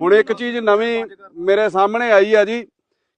ਹੁਣ ਇੱਕ ਚੀਜ਼ ਨਵੀਂ ਮੇਰੇ ਸਾਹਮਣੇ ਆਈ ਆ ਜੀ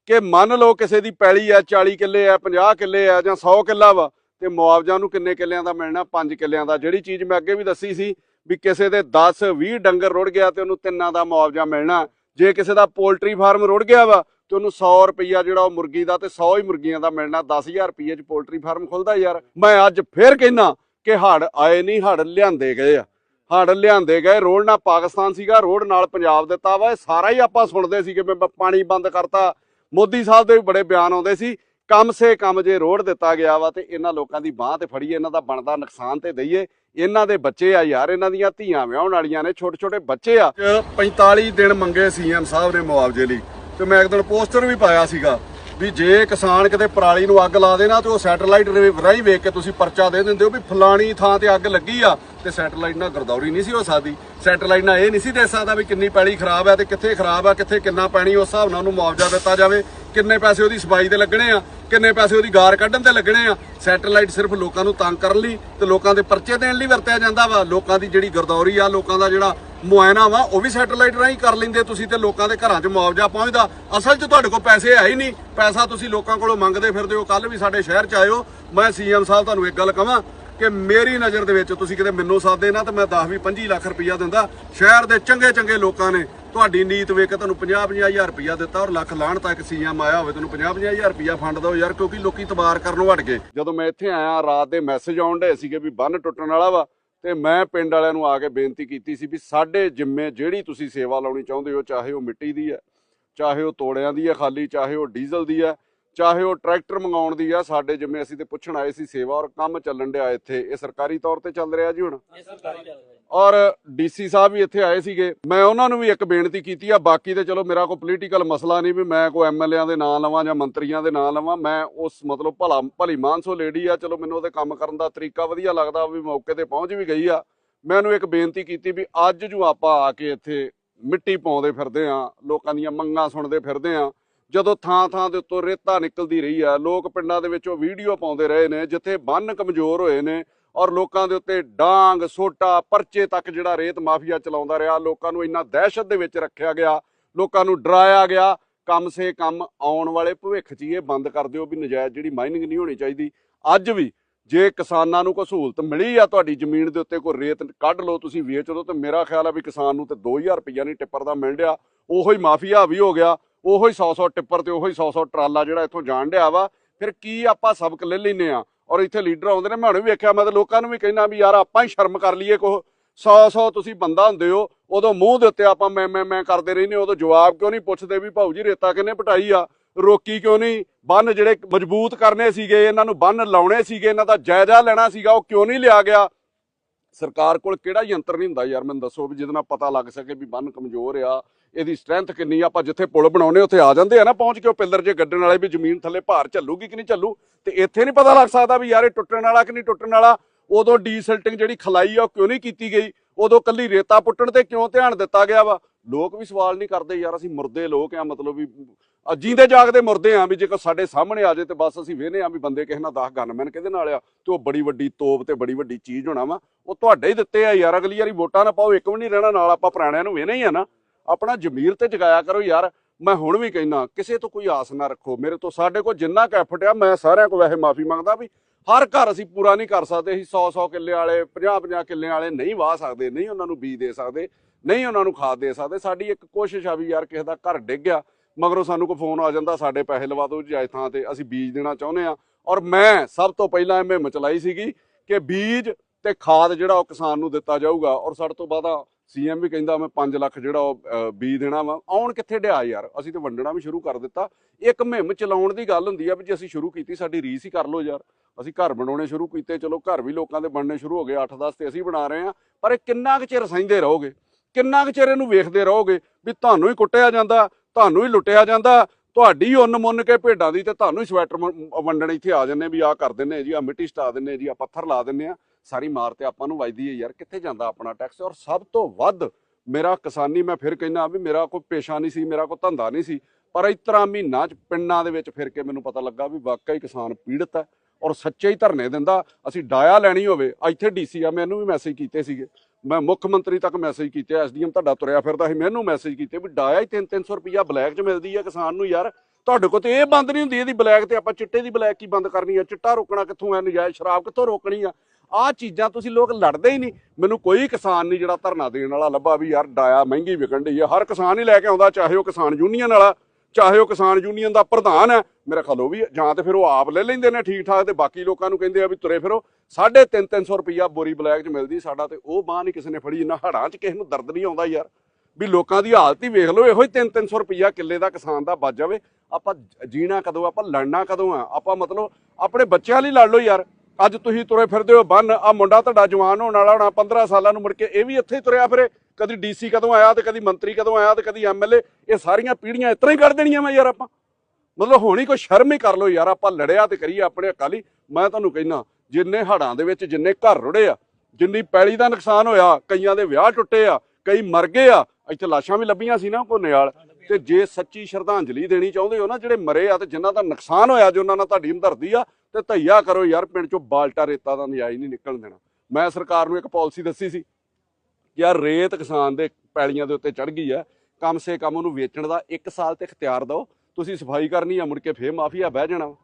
ਕਿ ਮੰਨ ਲਓ ਕਿਸੇ ਦੀ ਪੈਲੀ ਆ 40 ਕਿੱਲੇ ਆ 50 ਕਿੱਲੇ ਆ ਜਾਂ 100 ਕਿੱਲਾ ਵਾ, ਤੇ ਮੁਆਵਜ਼ਾ ਨੂੰ ਕਿੰਨੇ ਕਿੱਲਿਆਂ ਦਾ ਮਿਲਣਾ? 5 ਕਿੱਲਿਆਂ ਦਾ। ਜਿਹੜੀ ਚੀਜ਼ ਮੈਂ ਅੱਗੇ ਵੀ ਦੱਸੀ ਸੀ ਵੀ ਕਿਸੇ ਦੇ 10 20 ਡੰਗਰ ਰੁੜ ਗਿਆ ਤੇ ਉਹਨੂੰ ਤਿੰਨਾਂ ਦਾ ਮੁਆਵਜ਼ਾ ਮਿਲਣਾ। ਜੇ ਕਿਸੇ ਦਾ ਪੋਲਟਰੀ ਫਾਰਮ ਰੁੜ ਗਿਆ ਵਾ ਤੇ ਉਹਨੂੰ 100 ਰੁਪਈਆ ਜਿਹੜਾ ਉਹ ਮੁਰਗੀ ਦਾ ਤੇ 100 ਹੀ ਮੁਰਗੀਆਂ ਦਾ ਮਿਲਣਾ। 10000 ਰੁਪਈਏ 'ਚ ਪੋਲਟਰੀ ਫਾਰਮ ਖੁੱਲਦਾ ਯਾਰ। ਮੈਂ ਅੱਜ ਫੇਰ ਕਹਿਣਾ ਕਿ ਹੜ ਆਏ ਨਹੀਂ ਹੜ ਲਿਆਂਦੇ ਗਏ ਆ। ਹੜ ਲਿਆਂਦੇ ਗਏ, ਰੋਡ ਨਾਲ ਪਾਕਿਸਤਾਨ ਸੀਗਾ, ਰੋਡ ਨਾਲ ਪੰਜਾਬ ਦਿੱਤਾ ਵਾ, ਇਹ ਸਾਰਾ ਹੀ ਆਪਾਂ ਸੁਣਦੇ ਸੀ ਵੀ ਪਾਣੀ ਬੰਦ ਕਰਤਾ। ਮੋਦੀ ਸਾਹਿਬ ਦੇ ਵੀ ਬੜੇ ਬਿਆਨ ਆਉਂਦੇ ਸੀ, ਕੰਮ ਸੇ ਕਮ ਜੇ ਰੋਡ ਦਿੱਤਾ ਗਿਆ ਵਾ, ਤੇ ਇਹਨਾਂ ਲੋਕਾਂ ਦੀ ਬਾਹ ਤੇ ਫੜੀਏ, ਇਹਨਾਂ ਦਾ ਬਣਦਾ ਨੁਕਸਾਨ ਤੇ ਦਈਏ। ਇਹਨਾਂ ਦੇ ਬੱਚੇ ਆ ਯਾਰ, ਇਹਨਾਂ ਦੀਆਂ ਧੀਆਂ ਵਿਆਹਣ ਵਾਲੀਆਂ ਨੇ ਛੋਟੇ ਛੋਟੇ ਬੱਚੇ ਆ। 45 ਦਿਨ ਮੰਗੇ ਸੀਐਮ ਸਾਹਿਬ ਨੇ ਮੁਆਵਜ਼ੇ ਲਈ, ਤੇ ਮੈਂ ਇੱਕ ਦਿਨ ਪੋਸਟਰ ਵੀ ਪਾਇਆ ਸੀਗਾ ਵੀ ਜੇ ਕਿਸਾਨ ਕਿਤੇ ਪਰਾਲੀ ਨੂੰ ਅੱਗ ਲਾ ਦੇ ਨਾ ਤੇ ਉਹ ਸੈਟੇਲਾਈਟ ਰਾਹੀਂ ਵੇਖ ਕੇ ਤੁਸੀਂ ਪਰਚਾ ਦੇ ਦਿੰਦੇ ਹੋ ਵੀ ਫਲਾਣੀ ਥਾਂ ਤੇ ਅੱਗ ਲੱਗੀ ਆ ਤੇ ਸੈਟੇਲਾਈਟ ਨਾਲ ਗਰਦੌਰੀ ਨਹੀਂ ਸੀ ਹੋ ਸਕਦੀ। ਸੈਟੇਲਾਈਟ ਨਾਲ ਇਹ ਨਹੀਂ ਸੀ ਦੇ ਸਕਦਾ ਵੀ ਕਿੰਨੀ ਪੈਲੀ ਖਰਾਬ ਹੈ ਤੇ ਕਿੱਥੇ ਖਰਾਬ ਹੈ, ਕਿੱਥੇ ਕਿੰਨਾ ਪਾਣੀ ਉਸ ਹਿਸਾਬ ਨਾਲ ਉਹਨੂੰ ਮੁਆਵਜ਼ਾ ਦਿੱਤਾ ਜਾਵੇ। ਕਿੰਨੇ ਪੈਸੇ ਉਹਦੀ ਸਫ਼ਾਈ ਤੇ ਲੱਗਣੇ ਆ, ਕਿੰਨੇ ਪੈਸੇ ਉਹਦੀ ਗਾਰ ਕੱਢਣ ਤੇ ਲੱਗਣੇ ਆ। ਸੈਟੇਲਾਈਟ ਸਿਰਫ ਲੋਕਾਂ ਨੂੰ ਤੰਗ ਕਰਨ ਲਈ ਤੇ ਲੋਕਾਂ ਦੇ ਪਰਚੇ ਦੇਣ ਲਈ ਵਰਤਿਆ ਜਾਂਦਾ ਵਾ। ਲੋਕਾਂ ਦੀ ਜਿਹੜੀ ਗਰਦੌਰੀ ਆ, ਲੋਕਾਂ ਦਾ ਜਿਹੜਾ ਮੁਆਇਨਾ ਵਾ, ਉਹ ਵੀ ਸੈਟੇਲਾਈਟ ਰਾਹੀਂ ਕਰ ਲੈਂਦੇ ਤੁਸੀਂ ਤੇ ਲੋਕਾਂ ਦੇ ਘਰਾਂ 'ਚ ਮੁਆਵਜ਼ਾ ਪਹੁੰਚਦਾ। ਅਸਲ 'ਚ ਤੁਹਾਡੇ ਕੋਲ ਪੈਸੇ ਹੈ ਹੀ ਨਹੀਂ। ਪੈਸਾ ਤੁਸੀਂ ਲੋਕਾਂ ਕੋਲੋਂ ਮੰਗਦੇ ਫਿਰਦੇ ਹੋ। ਕੱਲ ਵੀ ਸਾਡੇ ਸ਼ਹਿਰ 'ਚ ਆਇਓ। ਮੈਂ ਸੀਐਮ ਸਾਹਿਬ ਤੁਹਾਨੂੰ ਇੱਕ ਗੱਲ ਕਹਾਂ ਕਿ ਮੇਰੀ ਨਜ਼ਰ ਦੇ ਵਿੱਚ ਤੁਸੀਂ ਕਿਤੇ ਮੈਨੂੰ ਸਾਦੇ ਨਾ ਤਾਂ ਮੈਂ 10 ਵੀ 25 ਲੱਖ ਰੁਪਈਆ ਦਿੰਦਾ। ਸ਼ਹਿਰ ਦੇ ਚੰਗੇ ਚੰਗੇ ਲੋਕਾਂ ਨੇ ਤੁਹਾਡੀ ਨੀਤ ਵੇਖ ਕੇ ਤੁਹਾਨੂੰ 50 50000 ਰੁਪਈਆ ਦਿੱਤਾ ਔਰ ਲੱਖ ਲਾਣ ਤੱਕ ਸੀਐਮ ਆਇਆ ਹੋਵੇ, ਤੁਹਾਨੂੰ 50 50000 ਰੁਪਈਆ ਫੰਡ ਦਿਓ ਯਾਰ, ਕਿਉਂਕਿ ਲੋਕੀ ਤਬਾਰ ਕਰਨੋਂ ਹਟ ਗਏ। ਜਦੋਂ ਮੈਂ ਇੱਥੇ ਆਇਆ, ਰਾਤ ਦੇ ਮੈਸੇਜ ਆਉਣ ਡੇ ਸੀਗੇ ਵੀ ਬੰਨ ਟੁੱਟਣ ਵਾਲਾ ਵਾ, ਤੇ ਮੈਂ ਪਿੰਡ ਵਾਲਿਆਂ ਨੂੰ ਆ ਕੇ ਬੇਨਤੀ ਕੀਤੀ ਸੀ ਵੀ ਸਾਡੇ ਜਿੰਮੇ ਜਿਹੜੀ ਤੁਸੀਂ ਸੇਵਾ ਲਾਉਣੀ ਚਾਹੁੰਦੇ ਹੋ, ਚਾਹੇ ਉਹ ਮਿੱਟੀ ਦੀ ਹੈ, ਚਾਹੇ ਉਹ ਤੋੜਿਆਂ ਦੀ ਹੈ ਖਾਲੀ, ਚਾਹੇ ਉਹ ਡੀਜ਼ਲ ਦੀ ਹੈ, ਚਾਹੇ ਉਹ ਟਰੈਕਟਰ ਮੰਗਾਉਣ ਦੀ ਆ ਸਾਡੇ ਜਿੰਮੇ ਅਸੀਂ ਤੇ ਪੁੱਛਣ ਆਏ ਸੀ ਸੇਵਾ ਔਰ ਕੰਮ ਚੱਲਣ ਡਿਆ ਇੱਥੇ, ਇਹ ਸਰਕਾਰੀ ਤੌਰ ਤੇ ਚੱਲ ਰਿਹਾ ਜੀ ਹੁਣ? ਔਰ ਡੀਸੀ ਸਾਹਿਬ ਵੀ ਇੱਥੇ ਆਏ ਸੀਗੇ। ਮੈਂ ਉਹਨਾਂ ਨੂੰ ਵੀ ਇੱਕ ਬੇਨਤੀ ਕੀਤੀ ਆ, ਬਾਕੀ ਤੇ ਚਲੋ ਮੇਰਾ ਕੋਈ ਪੋਲੀਟੀਕਲ ਮਸਲਾ ਨਹੀਂ ਵੀ ਮੈਂ ਕੋਈ ਐਮਐਲਏਆਂ ਦੇ ਨਾਂ ਲਵਾਂ ਜਾਂ ਮੰਤਰੀਆਂ ਦੇ ਨਾਂ ਲਵਾਂ। ਮੈਂ ਉਸ ਮਤਲਬ ਭਲਾ, ਭਲੀ ਮਾਨਸੋ ਲੇਡੀ ਆ, ਚਲੋ ਮੈਨੂੰ ਉਹਦੇ ਕੰਮ ਕਰਨ ਦਾ ਤਰੀਕਾ ਵਧੀਆ ਲੱਗਦਾ ਵੀ ਮੌਕੇ ਤੇ ਪਹੁੰਚ ਵੀ ਗਈ ਆ। ਮੈਂ ਉਹਨੂੰ ਇੱਕ ਬੇਨਤੀ ਕੀਤੀ ਵੀ ਅੱਜ ਜੋ ਆਪਾਂ ਆ ਕੇ ਇੱਥੇ ਮਿੱਟੀ ਪਾਉਂਦੇ ਫਿਰਦੇ ਆ, ਲੋਕਾਂ ਦੀਆਂ ਮੰਗਾਂ ਸੁਣਦੇ ਫਿਰਦੇ ਆ, ਜਦੋਂ ਥਾਂ ਥਾਂ ਦੇ ਉੱਤੋਂ ਰੇਤਾ ਨਿਕਲਦੀ ਰਹੀ ਆ, ਲੋਕ ਪਿੰਡਾਂ ਦੇ ਵਿੱਚੋਂ ਵੀਡੀਓ ਪਾਉਂਦੇ ਰਹੇ ਨੇ, ਜਿੱਥੇ ਬੰਨ ਕਮਜ਼ੋਰ ਹੋਏ ਨੇ ਔਰ ਲੋਕਾਂ ਦੇ ਉੱਤੇ ਡਾਂਗ, ਸੋਟਾ, ਪਰਚੇ ਤੱਕ ਜਿਹੜਾ ਰੇਤ ਮਾਫੀਆ ਚਲਾਉਂਦਾ ਰਿਹਾ, ਲੋਕਾਂ ਨੂੰ ਇੰਨਾ ਦਹਿਸ਼ਤ ਦੇ ਵਿੱਚ ਰੱਖਿਆ ਗਿਆ, ਲੋਕਾਂ ਨੂੰ ਡਰਾਇਆ ਗਿਆ, ਕੰਮ ਸੇ ਕੰਮ ਆਉਣ ਵਾਲੇ ਭਵਿੱਖ 'ਚ ਹੀ ਇਹ ਬੰਦ ਕਰ ਦਿਓ ਵੀ ਨਜਾਇਜ਼ ਜਿਹੜੀ ਮਾਈਨਿੰਗ ਨਹੀਂ ਹੋਣੀ ਚਾਹੀਦੀ। ਅੱਜ ਵੀ ਜੇ ਕਿਸਾਨਾਂ ਨੂੰ ਕੋਈ ਸਹੂਲਤ ਮਿਲੀ ਆ ਤੁਹਾਡੀ ਜ਼ਮੀਨ ਦੇ ਉੱਤੇ ਕੋਈ ਰੇਤ ਕੱਢ ਲਓ, ਤੁਸੀਂ ਵੇਚ ਲਓ, ਤੇ ਮੇਰਾ ਖਿਆਲ ਆ ਵੀ ਕਿਸਾਨ ਨੂੰ ਤੇ 2000 ਰੁਪਈਆ ਨਹੀਂ ਟਿੱਪਰ ਦਾ ਮਿਲ ਰਿਹਾ। ਉਹੋ ਹੀ ਮਾਫੀਆ ਵੀ ਹੋ ਗਿਆ, ਉਹੋ ਹੀ 100-100 ਟਿੱਪਰ ਤੇ ਉਹੋ ਹੀ 100-100 ਟਰਾਲਾ ਜਿਹੜਾ ਇੱਥੋਂ ਜਾਣ ਡਿਆ ਵਾ। ਫਿਰ ਕੀ ਆਪਾਂ ਸਬਕ ਲੈ ਲੈਨੇ ਆ? ਔਰ ਇੱਥੇ ਲੀਡਰ ਆਉਂਦੇ ਨੇ, ਮੈਂ ਹੁਣ ਵੀ ਵੇਖਿਆ, ਮੈਂ ਤਾਂ ਲੋਕਾਂ ਨੂੰ ਵੀ ਕਹਿਣਾ ਵੀ ਯਾਰ ਆਪਾਂ ਹੀ ਸ਼ਰਮ ਕਰ ਲਈਏ ਕੋ 100-100 ਤੁਸੀਂ ਬੰਦਾ ਹੁੰਦੇ ਹੋ, ਉਦੋਂ ਮੂੰਹ ਦੇ ਉੱਤੇ ਆਪਾਂ ਮੈਂ ਮੈਂ ਮੈਂ ਕਰਦੇ ਰਹਿੰਦੇ ਉਦੋਂ ਜਵਾਬ ਕਿਉਂ ਨਹੀਂ ਪੁੱਛਦੇ ਵੀ ਭਾਊ ਜੀ ਰੇਤਾ ਕਿੰਨੇ ਪਟਾਈ ਆ? ਰੋਕੀ ਕਿਉਂ ਨਹੀਂ? ਬੰਨ ਜਿਹੜੇ ਮਜ਼ਬੂਤ ਕਰਨੇ ਸੀਗੇ, ਇਹਨਾਂ ਨੂੰ ਬੰਨ ਲਾਉਣੇ ਸੀਗੇ, ਇਹਨਾਂ ਦਾ ਜਾਇਜ਼ਾ ਲੈਣਾ ਸੀਗਾ, ਉਹ ਕਿਉਂ ਨਹੀਂ ਲਿਆ ਗਿਆ? ਸਰਕਾਰ ਕੋਲ ਕਿਹੜਾ ਯੰਤਰ ਨਹੀਂ ਹੁੰਦਾ ਯਾਰ, ਮੈਨੂੰ ਦੱਸੋ ਵੀ ਜਿਹਦੇ ਨਾਲ ਪਤਾ ਲੱਗ ਸਕੇ ਵੀ ਬੰਨ ਕਮਜ਼ੋਰ ਆ। ਇਹਦੀ ਸਟਰੈਂਥ ਕਿੰਨੀ ਆ? ਆਪਾਂ ਜਿੱਥੇ ਪੁਲ ਬਣਾਉਨੇ ਉੱਥੇ ਆ ਜਾਂਦੇ ਆ ਨਾ ਪਹੁੰਚ ਕੇ ਉਹ ਪਿੱਲਰ ਜੇ ਗੱਡਣ ਵਾਲੇ ਵੀ ਜ਼ਮੀਨ ਥੱਲੇ ਭਾਰ ਝੱਲੂਗੀ ਕਿ ਨਹੀਂ ਝੱਲੂ? ਤੇ ਇੱਥੇ ਨਹੀਂ ਪਤਾ ਲੱਗ ਸਕਦਾ ਵੀ ਯਾਰ ਇਹ ਟੁੱਟਣ ਵਾਲਾ ਕਿ ਨਹੀਂ ਟੁੱਟਣ ਵਾਲਾ। ਉਦੋਂ ਡੀਸਲਟਿੰਗ ਜਿਹੜੀ ਖਲਾਈ ਆ ਉਹ ਕਿਉਂ ਨਹੀਂ ਕੀਤੀ ਗਈ? ਉਦੋਂ ਕੱਲੀ ਰੇਤਾ ਪੁੱਟਣ ਤੇ ਕਿਉਂ ਧਿਆਨ ਦਿੱਤਾ ਗਿਆ ਵਾ? ਲੋਕ ਵੀ ਸਵਾਲ ਨਹੀਂ ਕਰਦੇ ਯਾਰ ਅਸੀਂ ਮੁਰਦੇ ਲੋਕ ਆ ਮਤਲਬ ਵੀ ਅ, ਜੀਂਦੇ ਜਾਗਦੇ ਮੁਰਦੇ ਆ ਵੀ ਜੇਕਰ ਸਾਡੇ ਸਾਹਮਣੇ ਆ ਜੇ ਤੇ ਬਸ ਅਸੀਂ ਵੇਹਨੇ ਆ ਵੀ ਬੰਦੇ ਕਿਸੇ ਨਾਲ 10 ਗਨਮੈਨ ਕਿਹਦੇ ਨਾਲ ਆ? ਤੇ ਉਹ ਬੜੀ ਵੱਡੀ ਤੋਪ ਤੇ ਬੜੀ ਵੱਡੀ ਚੀਜ਼ ਹੋਣਾ ਵਾ। ਉਹ ਤੁਹਾਡੇ ਹੀ ਦਿੱਤੇ ਆ ਯਾਰ ਅਗਲੀ ਵਾਰੀ ਵੋਟਾਂ ਨਾ ਪਾਓ ਇੱਕ ਵੀ ਨਹੀਂ ਰਹਿਣਾ ਨਾਲ ਆਪਾਂ ਪੁਰਾਣਿਆਂ ਨੂੰ ਵੇਹਨੇ ਹੀ ਆ ਨਾ। ਆਪਣਾ ਜ਼ਮੀਰ ਤੇ ਜਗਾਇਆ ਕਰੋ ਯਾਰ। ਮੈਂ ਹੁਣ ਵੀ ਕਹਿਣਾ ਕਿਸੇ ਤੋਂ ਕੋਈ ਆਸ ਨਾ ਰੱਖੋ। ਮੇਰੇ ਤੋਂ ਸਾਡੇ ਕੋਲ ਜਿੰਨਾ ਕੈਫਟ ਆ, ਮੈਂ ਸਾਰਿਆਂ ਕੋਲ ਵੈਸੇ ਮਾਫੀ ਮੰਗਦਾ ਵੀ ਹਰ ਘਰ ਅਸੀਂ ਪੂਰਾ ਨਹੀਂ ਕਰ ਸਕਦੇ। ਅਸੀਂ 100 100 ਕਿੱਲੇ ਵਾਲੇ 50 50 ਕਿੱਲੇ ਵਾਲੇ ਨਹੀਂ ਵਾਹ ਸਕਦੇ, ਨਹੀਂ ਉਹਨਾਂ ਨੂੰ ਬੀਜ ਦੇ ਸਕਦੇ, ਨਹੀਂ ਉਹਨਾਂ ਨੂੰ ਖਾਦ ਦੇ ਸਕਦੇ। ਸਾਡੀ ਇੱਕ ਕੋਸ਼ਿਸ਼ ਆ ਵੀ ਯਾਰ ਕਿਸੇ ਦਾ ਘਰ ਡਿੱਗ ਗਿਆ, ਮਗਰੋਂ ਸਾਨੂੰ ਕੋਈ ਫੋਨ ਆ ਜਾਂਦਾ, ਸਾਡੇ ਪੈਸੇ ਲਵਾ ਦਿਓ, ਜਾਇਜ਼ ਥਾਂ ਤੇ ਅਸੀਂ ਬੀਜ ਦੇਣਾ ਚਾਹੁੰਦੇ ਆ। ਔਰ ਮੈਂ ਸਭ ਤੋਂ ਪਹਿਲਾਂ ਇਹ ਮੁਹਿੰਮ ਚਲਾਈ ਸੀਗੀ ਕਿ ਬੀਜ ਤੇ ਖਾਦ ਜਿਹੜਾ ਉਹ ਕਿਸਾਨ ਨੂੰ ਦਿੱਤਾ ਜਾਊਗਾ। ਔਰ ਸਾਡੇ ਤੋਂ ਬਾਅਦ ਸੀਐਮ ਵੀ ਕਹਿੰਦਾ ਮੈਂ 5 ਲੱਖ ਜਿਹੜਾ ਉਹ ਬੀ ਦੇਣਾ ਵਾ। ਆਉਣ ਕਿੱਥੇ ਡਿਆ ਯਾਰ? ਅਸੀਂ ਤੇ ਵੰਡਣਾ ਵੀ ਸ਼ੁਰੂ ਕਰ ਦਿੱਤਾ। ਇੱਕ ਮੁਹਿੰਮ ਚਲਾਉਣ ਦੀ ਗੱਲ ਹੁੰਦੀ ਆ ਵੀ ਜੇ ਅਸੀਂ ਸ਼ੁਰੂ ਕੀਤੀ, ਸਾਡੀ ਰੀਸ ਹੀ ਕਰ ਲਓ ਯਾਰ। ਅਸੀਂ ਘਰ ਬਣਾਉਣੇ ਸ਼ੁਰੂ ਕੀਤੇ, ਚਲੋ ਘਰ ਵੀ ਲੋਕਾਂ ਦੇ ਬਣਨੇ ਸ਼ੁਰੂ ਹੋ ਗਏ 8-10 ਤੇ ਅਸੀਂ ਬਣਾ ਰਹੇ ਆ ਪਰ ਇਹ ਕਿੰਨਾ ਕੁ ਚਿਰ ਸਹਿੰਦੇ ਰਹੋਗੇ? ਕਿੰਨਾ ਕੁ ਚਿਰ ਇਹਨੂੰ ਵੇਖਦੇ ਰਹੋਗੇ ਵੀ ਤੁਹਾਨੂੰ ਹੀ ਕੁੱਟਿਆ ਜਾਂਦਾ, ਤੁਹਾਨੂੰ ਹੀ ਲੁੱਟਿਆ ਜਾਂਦਾ, ਤੁਹਾਡੀ ਉਨ ਮੁੰਨ ਕੇ ਭੇਡਾਂ ਦੀ ਤੇ ਤੁਹਾਨੂੰ ਹੀ ਸਵੈਟਰ ਵੰਡਣ ਇੱਥੇ ਆ ਜੰਨੇ ਵੀ ਆਹ ਕਰ ਦਿੰਨੇ ਜੀ ਆ ਮਿੱਟੀ ਸਟਾ ਦਿੰਨੇ ਜੀ ਆ ਪੱਥਰ ਲਾ ਦਿੰਨੇ ਆ। ਸਾਰੀ ਮਾਰ ਤੇ ਆਪਾਂ ਨੂੰ ਵੱਜਦੀ ਹੈ ਯਾਰ, ਕਿੱਥੇ ਜਾਂਦਾ ਆਪਣਾ ਟੈਕਸ ਔਰ ਸਭ ਤੋਂ ਵੱਧ ਮੇਰਾ ਕਿਸਾਨੀ, ਮੈਂ ਫਿਰ ਕਹਿੰਦਾ ਵੀ ਮੇਰਾ ਕੋਈ ਪੇਸ਼ਾ ਨਹੀਂ ਸੀ, ਮੇਰਾ ਕੋਈ ਧੰਦਾ ਨਹੀਂ ਸੀ, ਪਰ ਇਸ ਤਰ੍ਹਾਂ ਮਹੀਨਾ ਚ ਪਿੰਡਾਂ ਦੇ ਵਿੱਚ ਫਿਰ ਕੇ ਮੈਨੂੰ ਪਤਾ ਲੱਗਾ ਵੀ ਵਾਕਈ ਕਿਸਾਨ ਪੀੜਤ ਹੈ ਔਰ ਸੱਚੇ ਹੀ ਧਰਨੇ ਦਿੰਦਾ, ਅਸੀਂ ਡਾਇਆ ਲੈਣੀ ਹੋਵੇ, ਇੱਥੇ ਡੀਸੀ ਆ, ਮੈਨੂੰ ਵੀ ਮੈਸੇਜ ਕੀਤੇ ਸੀਗੇ। ਮੈਂ ਮੁੱਖ ਮੰਤਰੀ ਤੱਕ ਮੈਸੇਜ ਕੀਤੇ ਐਸਡੀਐਮ ਤੁਹਾਡਾ ਤੁਰਿਆ ਫਿਰਦਾ ਸੀ, ਮੈਨੂੰ ਮੈਸੇਜ ਕੀਤੇ ਵੀ ਡਾਇਆ ਹੀ 3-300 ਰੁਪਇਆ ਬਲੈਕ 'ਚ ਮਿਲਦੀ ਆ ਕਿਸਾਨ ਨੂੰ ਯਾਰ ਤੁਹਾਡੇ ਕੋਲ ਤੇ ਇਹ ਬੰਦ ਨਹੀਂ ਹੁੰਦੀ, ਇਹਦੀ ਬਲੈਕ ਤੇ ਆਪਾਂ ਚਿੱਟੇ ਦੀ ਬਲੈਕ ਕੀ ਬੰਦ ਕਰਨੀ ਆ? ਚਿੱਟਾ ਰੋਕਣਾ ਕਿੱਥੋਂ ਆ? ਨਜਾਇਜ਼ ਸ਼ਰਾਬ ਕਿੱਥੋਂ ਰੋਕਣੀ ਆ? ਆਹ ਚੀਜ਼ਾਂ ਤੁਸੀਂ ਲੋਕ ਲੜਦੇ ਹੀ ਨਹੀਂ। ਮੈਨੂੰ ਕੋਈ ਕਿਸਾਨ ਨਹੀਂ ਜਿਹੜਾ ਧਰਨਾ ਦੇਣ ਵਾਲਾ ਲੱਭਾ ਵੀ ਯਾਰ ਡਾਇਆ ਮਹਿੰਗੀ ਵਿਕਣ ਡਈ ਆ। ਹਰ ਕਿਸਾਨ ਹੀ ਲੈ ਕੇ ਆਉਂਦਾ, ਚਾਹੇ ਉਹ ਕਿਸਾਨ ਯੂਨੀਅਨ ਵਾਲਾ, ਚਾਹੇ ਉਹ ਕਿਸਾਨ ਯੂਨੀਅਨ ਦਾ ਪ੍ਰਧਾਨ ਹੈ ਮੇਰਾ ਖਿਆਲ ਉਹ ਵੀ ਜਾਂ ਤੇ ਫਿਰ ਉਹ ਆਪ ਲੈ ਲੈਂਦੇ ਨੇ ਠੀਕ ਠਾਕ ਤੇ ਬਾਕੀ ਲੋਕਾਂ ਨੂੰ ਕਹਿੰਦੇ ਆ ਵੀ ਤੁਰੇ ਫਿਰੋ। ਸਾਢੇ ਤਿੰਨ ਤਿੰਨ ਸੌ ਰੁਪਈਆ ਬੋਰੀ ਬਲੈਕ 'ਚ ਮਿਲਦੀ, ਸਾਡਾ ਤੇ ਉਹ ਬਾਹ ਨਹੀਂ ਕਿਸੇ ਨੇ ਫੜੀ, ਇੰਨਾ ਹੜਾਂ 'ਚ ਕਿਸੇ ਨੂੰ ਦਰਦ ਨਹੀਂ ਆਉਂਦਾ ਯਾਰ। ਵੀ ਲੋਕਾਂ ਦੀ ਹਾਲਤ ਹੀ ਵੇਖ ਲਓ, ਇਹੋ ਹੀ 3-300 ਰੁਪਈਆ ਕਿੱਲੇ ਦਾ ਕਿਸਾਨ ਦਾ ਬਚ ਜਾਵੇ। ਆਪਾਂ ਜੀਣਾ ਕਦੋਂ ਆਪਾਂ ਲੜਨਾ ਕਦੋਂ ਆ? ਆਪਾਂ ਮਤਲਬ ਆਪਣੇ ਬੱਚਿਆਂ ਲਈ ਲੜ ਲਓ ਯਾਰ। ਅੱਜ ਤੁਸੀਂ ਤੁਰੇ ਫਿਰਦੇ ਹੋ ਬੰਨ ਆ ਮੁੰਡਾ ਤੁਹਾਡਾ ਜਵਾਨ ਹੋਣ ਵਾਲਾ ਹੋਣਾ 15 ਸਾਲਾਂ ਨੂੰ ਮੁੜ ਕੇ ਇਹ ਵੀ ਇੱਥੇ ਹੀ ਤੁਰਿਆ ਫਿਰੇ। ਕਦੀ ਡੀਸੀ ਕਦੋਂ ਆਇਆ ਤੇ ਕਦੀ ਮੰਤਰੀ ਕਦੋਂ ਆਇਆ ਤੇ ਕਦੀ ਐਮਐਲਏ ਇਹ ਸਾਰੀਆਂ ਪੀੜ੍ਹੀਆਂ ਇਸ ਤਰ੍ਹਾਂ ਹੀ ਕੱਢ ਦੇਣੀਆਂ ਮੈਂ ਯਾਰ ਆਪਾਂ। ਮਤਲਬ ਹੋਣੀ ਕੋਈ ਸ਼ਰਮ ਹੀ ਕਰ ਲਓ ਯਾਰ, ਆਪਾਂ ਲੜਿਆ ਤੇ ਕਰੀਏ ਆਪਣੇ ਹੱਕਾਂ ਲਈ। ਮੈਂ ਤੁਹਾਨੂੰ ਕਹਿਣਾ ਜਿੰਨੇ ਹੜਾਂ ਦੇ ਵਿੱਚ ਜਿੰਨੇ ਘਰ ਰੁੜੇ ਆ, ਜਿੰਨੀ ਪੈਲੀ ਦਾ ਨੁਕਸਾਨ ਹੋਇਆ, ਕਈਆਂ ਦੇ ਵਿਆਹ ਟੁੱਟੇ ਆ, ਕਈ ਮਰ ਗਏ ਆ ਇੱਥੇ ਲਾਸ਼ਾਂ ਵੀ ਲੱਭੀਆਂ ਸੀ ਨਾ ਕੋਨੇਵਾਲ ਤੇ ਜੇ ਸੱਚੀ ਸ਼ਰਧਾਂਜਲੀ ਦੇਣੀ ਚਾਹੁੰਦੇ ਹੋ ਨਾ ਜਿਹੜੇ ਮਰੇ ਆ ਤੇ ਜਿਨ੍ਹਾਂ ਦਾ ਨੁਕਸਾਨ ਹੋਇਆ ਜੋ ਉਹਨਾਂ ਨਾਲ ਤੁਹਾਡੀ ਹਮਦਰਦੀ ਆ, ਤੇ ਧਈਆ ਕਰੋ ਯਾਰ ਪਿੰਡ ਚੋਂ ਬਾਲਟਾ ਰੇਤਾ ਦਾ ਨਜਾਇਜ਼ ਨਹੀਂ ਨਿਕਲਣ ਦੇਣਾ। ਮੈਂ ਸਰਕਾਰ ਨੂੰ ਇੱਕ ਪਾਲਿਸੀ ਦੱਸੀ ਸੀ ਯਾਰ ਰੇਤ ਕਿਸਾਨ ਦੇ ਪੈਲੀਆਂ ਦੇ ਉੱਤੇ ਚੜ ਗਈ ਆ, ਕਮ ਸੇ ਕਮ ਉਹਨੂੰ ਵੇਚਣ ਦਾ 1 ਸਾਲ ਤੇ ਇਖਤਿਆਰ ਦਿਓ, ਤੁਸੀਂ ਸਫ਼ਾਈ ਕਰਨੀ ਆ, ਮੁੜ ਕੇ ਫੇਰ ਮਾਫੀਆ ਬਹਿ ਜਾਣਾ।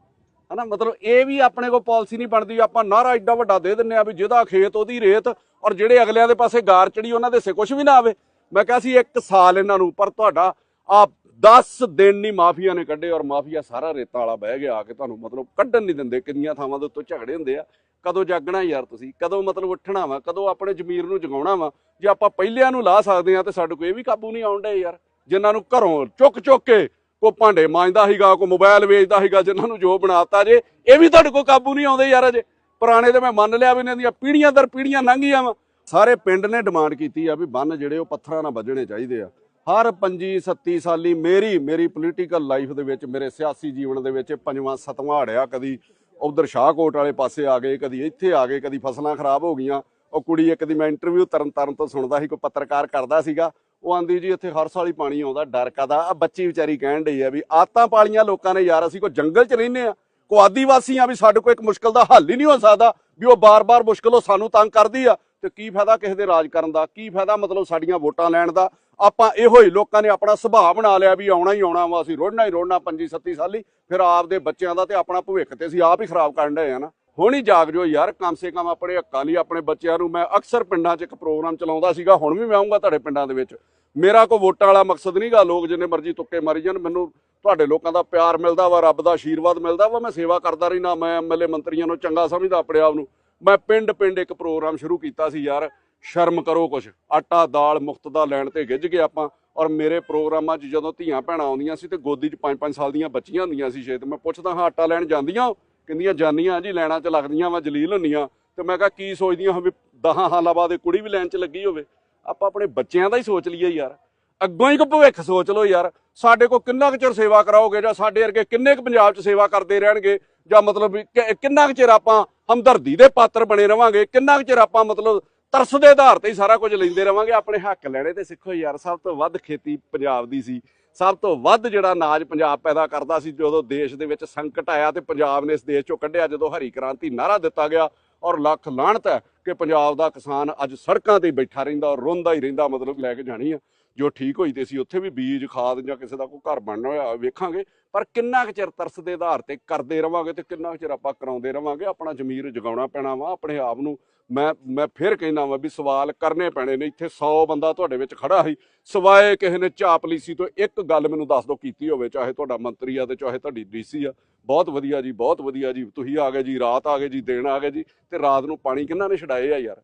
ਹਨਾ, ਮਤਲਬ ਇਹ ਵੀ ਆਪਣੇ ਕੋਲ ਪਾਲਿਸੀ ਨਹੀਂ ਬਣਦੀ, ਆਪਾਂ ਨਾਰਾ ਐਡਾ ਵੱਡਾ ਦੇ ਦਿੰਨੇ ਆ ਵੀ ਜਿਹਦਾ ਖੇਤ ਉਹਦੀ ਰੇਤ ਔਰ ਜਿਹੜੇ ਅਗਲਿਆਂ ਦੇ ਪਾਸੇ ਗਾਰ ਚੜੀ, ਉਹਨਾਂ ਦੇ ਸੇ ਕੁਝ ਵੀ ਨਾ ਆਵੇ। ਮੈਂ ਕਿਹਾ ਸੀ 1 ਸਾਲ ਇਹਨਾਂ ਨੂੰ, ਪਰ ਤੁਹਾਡਾ ਆ 10 ਦਿਨ ਨਹੀਂ ਮਾਫੀਆ ਨੇ ਕੱਢੇ ਔਰ ਮਾਫੀਆ ਸਾਰਾ ਰੇਤਾ ਵਾਲਾ ਬਹਿ ਗਿਆ ਆ ਕੇ ਤੁਹਾਨੂੰ ਮਤਲਬ ਕੱਢਣ ਨਹੀਂ ਦਿੰਦੇ, ਕਿੰਨੀਆਂ ਥਾਵਾਂ ਦੇ ਉੱਤੇ ਝਗੜੇ ਹੁੰਦੇ ਆ। ਕਦੋਂ ਜਾਗਣਾ ਯਾਰ ਤੁਸੀਂ? ਕਦੋਂ ਮਤਲਬ ਉੱਠਣਾ ਵਾ? ਕਦੋਂ ਆਪਣੇ ਜ਼ਮੀਰ ਨੂੰ ਜਗਾਉਣਾ ਵਾ? ਜੇ ਆਪਾਂ ਪਹਿਲਿਆਂ ਨੂੰ ਲਾ ਸਕਦੇ ਆ ਤੇ ਸਾਡੇ ਕੋਲ ਇਹ ਵੀ ਕਾਬੂ ਨਹੀਂ ਆਉਂਦੇ ਯਾਰ, ਜਿਨ੍ਹਾਂ ਨੂੰ ਘਰੋਂ ਚੁੱਕ ਚੁੱਕ ਕੇ ਕੋ ਭਾਂਡੇ ਮਾਂਜਦਾ ਸੀਗਾ ਕੋ ਮੋਬਾਈਲ ਵੇਚਦਾ ਸੀਗਾ, ਜਿਨ੍ਹਾਂ ਨੂੰ ਜੋ ਬਣਾਤਾ ਜੇ, ਇਹ ਵੀ ਤੁਹਾਡੇ ਕੋਲ ਕਾਬੂ ਨਹੀਂ ਆਉਂਦੇ ਯਾਰ ਅਜੇ। ਪੁਰਾਣੇ ਤੇ ਮੈਂ ਮੰਨ ਲਿਆ ਵੀ ਇਹਨਾਂ ਦੀਆਂ ਪੀੜੀਆਂ ਦਰ ਪੀੜ੍ਹੀਆਂ ਲੰਘੀਆਂ ਵਾ। ਸਾਰੇ ਪਿੰਡ ਨੇ ਡਿਮਾਂਡ ਕੀਤੀ ਆ ਵੀ ਬੰਨ ਜਿਹੜੇ ਉਹ ਪੱਥਰਾਂ ਨਾਲ ਵੱਜਣੇ ਚਾਹੀਦੇ ਆ। ਹਰ 25 37 ਸਾਲੀ ਮੇਰੀ ਮੇਰੀ ਪੋਲੀਟੀਕਲ ਲਾਈਫ ਦੇ ਵਿੱਚ, ਮੇਰੇ ਸਿਆਸੀ ਜੀਵਨ ਦੇ ਵਿੱਚ ਇਹ ਪੰਜਵਾਂ, ਸੱਤਵਾਂ ਹੜਿਆ ਕਦੀ ਉਧਰ ਸ਼ਾਹਕੋਟ ਵਾਲੇ ਪਾਸੇ ਆ ਗਏ, ਕਦੀ ਇੱਥੇ ਆ ਗਏ, ਕਦੀ ਫਸਲਾਂ ਖਰਾਬ ਹੋ ਗਈਆਂ। ਉਹ ਕੁੜੀ ਇੱਕ ਦੀ ਮੈਂ ਇੰਟਰਵਿਊ ਤਰਨ ਤਾਰਨ ਤੋਂ ਸੁਣਦਾ ਸੀ, ਕੋਈ ਪੱਤਰਕਾਰ ਕਰਦਾ ਸੀਗਾ। ਉਹ ਆਂਦੀ ਜੀ, ਇੱਥੇ ਹਰ ਸਾਲ ਹੀ ਪਾਣੀ ਆਉਂਦਾ, ਡਰ ਕਾਦਾ ਆ ਬੱਚੀ ਵਿਚਾਰੀ ਕਹਿਣ ਡਈ ਆ ਵੀ ਆਤਾਂ ਪਾਲੀਆਂ ਲੋਕਾਂ ਨੇ ਯਾਰ, ਅਸੀਂ ਕੋਈ ਜੰਗਲ 'ਚ ਰਹਿੰਦੇ ਆ। ਕੋ ਆਦੀਵਾਸੀ ਆ ਵੀ ਸਾਡੇ ਕੋਲ ਇੱਕ ਮੁਸ਼ਕਲ ਦਾ ਹੱਲ ਹੀ ਨਹੀਂ ਹੋ ਸਕਦਾ ਵੀ ਉਹ ਬਾਰ-ਬਾਰ ਮੁਸ਼ਕਲ ਉਹ ਸਾਨੂੰ ਤੰਗ ਕਰਦੀ ਆ। ਤੇ ਕੀ ਫਾਇਦਾ ਕਿਸੇ ਦੇ ਰਾਜ ਕਰਨ ਦਾ? ਕੀ ਫਾਇਦਾ ਮਤਲਬ ਸਾਡੀਆਂ ਵੋਟਾਂ ਲੈਣ ਦਾ? ਆਪਾਂ ਇਹੋ ਹੀ ਲੋਕਾਂ ਨੇ ਆਪਣਾ ਸੁਭਾਅ ਬਣਾ ਲਿਆ ਵੀ ਆਉਣਾ ਹੀ ਆਉਣਾ ਵਾ, ਅਸੀਂ ਰੋੜਨਾ ਹੀ ਰੋੜਨਾ 25 37 ਸਾਲੀ। ਫਿਰ ਆਪਦੇ ਬੱਚਿਆਂ ਦਾ ਤੇ ਆਪਣਾ ਭਵਿੱਖ ਤੇ ਅਸੀਂ ਆਪ ਹੀ ਖਰਾਬ ਕਰਨ ਡਏ ਆ ਨਾ। ਹੁਣ ਹੀ ਜਾਗ ਜੋ ਯਾਰ, ਕਮ ਸੇ ਕਮ ਆਪਣੇ ਹੱਕਾਂ ਲਈ ਆਪਣੇ ਬੱਚਿਆਂ ਨੂੰ। ਮੈਂ ਅਕਸਰ ਪਿੰਡਾਂ 'ਚ ਇੱਕ ਪ੍ਰੋਗਰਾਮ ਚਲਾਉਂਦਾ ਸੀਗਾ, ਹੁਣ ਵੀ ਮੈਂ ਆਉਂਗਾ ਤੁਹਾਡੇ ਪਿੰਡਾਂ ਦੇ ਵਿੱਚ। ਮੇਰਾ ਕੋਈ ਵੋਟਾਂ ਵਾਲਾ ਮਕਸਦ ਨਹੀਂਗਾ ਲੋਕ ਜਿੰਨੇ ਮਰਜ਼ੀ ਤੁੱਕੇ ਮਾਰੀ ਜਾਣ, ਮੈਨੂੰ ਤੁਹਾਡੇ ਲੋਕਾਂ ਦਾ ਪਿਆਰ ਮਿਲਦਾ ਵਾ, ਰੱਬ ਦਾ ਆਸ਼ੀਰਵਾਦ ਮਿਲਦਾ ਵਾ, ਮੈਂ ਸੇਵਾ ਕਰਦਾ ਰਹਿਣਾ ਮੈਂ ਐਮਐਲਏ ਮੰਤਰੀਆਂ ਨੂੰ ਚੰਗਾ ਸਮਝਦਾ ਆਪਣੇ ਆਪ ਨੂੰ। ਮੈਂ ਪਿੰਡ ਪਿੰਡ ਇੱਕ ਪ੍ਰੋਗਰਾਮ ਸ਼ੁਰੂ ਕੀਤਾ ਸੀ ਯਾਰ, ਸ਼ਰਮ ਕਰੋ ਕੁਛ, ਆਟਾ, ਦਾਲ, ਮੁਫਤ ਦਾ ਲੈਣ ਤੇ ਗਿੱਜ ਗਏ ਆਪਾਂ, ਔਰ ਮੇਰੇ ਪ੍ਰੋਗਰਾਮਾਂ 'ਚ ਜਦੋਂ ਧੀਆਂ ਭੈਣਾਂ ਆਉਂਦੀਆਂ ਸੀ ਤੇ ਗੋਦੀ 'ਚ 5-5 ਸਾਲ ਦੀਆਂ ਬੱਚੀਆਂ ਹੁੰਦੀਆਂ ਸੀ ਸ਼ੇਤ ਮੈਂ ਪੁੱਛਦਾ ਹਾਂ, ਆਟਾ ਲੈਣ ਜਾਂਦੀਆਂ ਹੋ? ਕਹਿੰਦੀਆਂ, ਜਾਨੀਆਂ ਜੀ, ਲੈਣਾ 'ਚ ਲੱਗਦੀਆਂ ਵਾ, ਜਲੀਲ ਹੁੰਦੀਆਂ ਤੇ ਮੈਂ ਕਿਹਾ, ਕੀ ਸੋਚਦੀਆਂ ਹਾਂ ਵੀ 10 ਸਾਲਾਂ ਬਾਅਦ ਇਹ ਕੁੜੀ ਵੀ ਲੈਣ 'ਚ ਲੱਗੀ ਹੋਵੇ? ਆਪਾਂ ਆਪਣੇ ਬੱਚਿਆਂ ਦਾ ਹੀ ਸੋਚ ਲਈਏ ਯਾਰ। ਅੱਗੋਂ ਹੀ ਕੋ ਭਵਿੱਖ ਸੋਚ ਲਓ ਯਾਰ। ਸਾਡੇ ਕੋ ਕਿੰਨਾ ਕੁ ਚਿਰ ਸੇਵਾ ਕਰਾਓਗੇ ਜਾਂ ਸਾਡੇ ਵਰਗੇ ਕਿੰਨੇ ਕੁ ਪੰਜਾਬ 'ਚ ਸੇਵਾ ਕਰਦੇ ਰਹਿਣਗੇ ਜਾਂ ਮਤਲਬ ਕਿੰਨਾ ਕੁ ਚਿਰ ਆਪਾਂ ਹਮਦਰਦੀ ਦੇ ਪਾਤਰ ਬਣੇ ਰਵਾਂਗੇ, ਕਿੰਨਾ ਕੁ ਚਿਰ ਆਪਾਂ ਮਤਲਬ ਤਰਸ ਦੇ ਆਧਾਰ ਤੇ ਹੀ ਸਾਰਾ ਕੁਝ ਲੈਂਦੇ ਰਵਾਂਗੇ। ਆਪਣੇ ਹੱਕ ਲੈਣੇ ਤੇ ਸਿੱਖੋ ਯਾਰ, ਸਭ ਤੋਂ ਵੱਧ ਖੇਤੀ ਪੰਜਾਬ ਦੀ ਸੀ। ਸਭ ਤੋਂ ਵੱਧ ਜਿਹੜਾ ਅਨਾਜ ਪੰਜਾਬ ਪੈਦਾ ਕਰਦਾ ਸੀ, ਜਦੋਂ ਦੇਸ਼ ਦੇ ਵਿੱਚ ਸੰਕਟ ਆਇਆ ਤੇ ਪੰਜਾਬ ਨੇ ਇਸ ਦੇਸ਼ ਚੋਂ ਕੱਢਿਆ, ਜਦੋਂ ਹਰੀ ਕ੍ਰਾਂਤੀ ਨਾਰਾ ਦਿੱਤਾ ਗਿਆ ਔਰ ਲੱਖ ਲਾਹਣਤ ਹੈ ਕਿ ਪੰਜਾਬ ਦਾ ਕਿਸਾਨ ਅੱਜ ਸੜਕਾਂ ਤੇ ਬੈਠਾ ਰਹਿੰਦਾ ਔਰ ਰੋਂਦਾ ਹੀ ਰਹਿੰਦਾ ਮਤਲਬ ਲੈ ਕੇ ਜਾਣੀ ਆ। ਜੋ ਠੀਕ ਹੋਈ ਤੇ ਸੀ ਉੱਥੇ ਵੀ ਬੀਜ, ਖਾਦ ਜਾਂ ਕਿਸੇ ਦਾ ਕੋਈ ਘਰ ਬਣਨਾ ਹੋਇਆ ਵੇਖਾਂਗੇ। ਪਰ ਕਿੰਨਾ ਕੁ ਚਿਰ ਤਰਸ ਦੇ ਆਧਾਰ ਤੇ ਕਰਦੇ ਰਵਾਂਗੇ ਤੇ ਕਿੰਨਾ ਕੁ ਚਿਰ ਆਪਾਂ ਕਰਾਉਂਦੇ ਰਵਾਂਗੇ, ਆਪਣਾ ਜ਼ਮੀਰ ਜਗਾਉਣਾ ਪੈਣਾ ਵਾ, ਆਪਣੇ ਆਪ ਨੂੰ ਮੈਂ ਮੈਂ ਫਿਰ ਕਹਿੰਦਾ ਵਾ ਵੀ ਸਵਾਲ ਕਰਨੇ ਪੈਣੇ ਨੇ। ਇੱਥੇ 100 ਬੰਦਾ ਤੁਹਾਡੇ ਵਿੱਚ ਖੜਾ ਸੀ, ਸਵਾਏ ਕਿਸੇ ਨੇ ਚਾਪਲੀਸੀ ਤੋਂ ਇੱਕ ਗੱਲ ਮੈਨੂੰ ਦੱਸ ਦਿਓ ਕੀਤੀ ਹੋਵੇ, ਚਾਹੇ ਤੁਹਾਡਾ ਮੰਤਰੀ ਆ ਤੇ ਚਾਹੇ ਤੁਹਾਡੀ ਡੀਸੀ ਆ। ਬਹੁਤ ਵਧੀਆ ਜੀ, ਬਹੁਤ ਵਧੀਆ ਜੀ, ਤੁਸੀਂ ਆ ਗਏ ਜੀ, ਰਾਤ ਆ ਗਏ ਜੀ, ਦਿਨ ਆ ਗਏ ਜੀ, ਤੇ ਰਾਤ ਨੂੰ ਪਾਣੀ ਕਿੰਨਾ ਨੇ ਛਡਾਏ ਆ ਯਾਰ?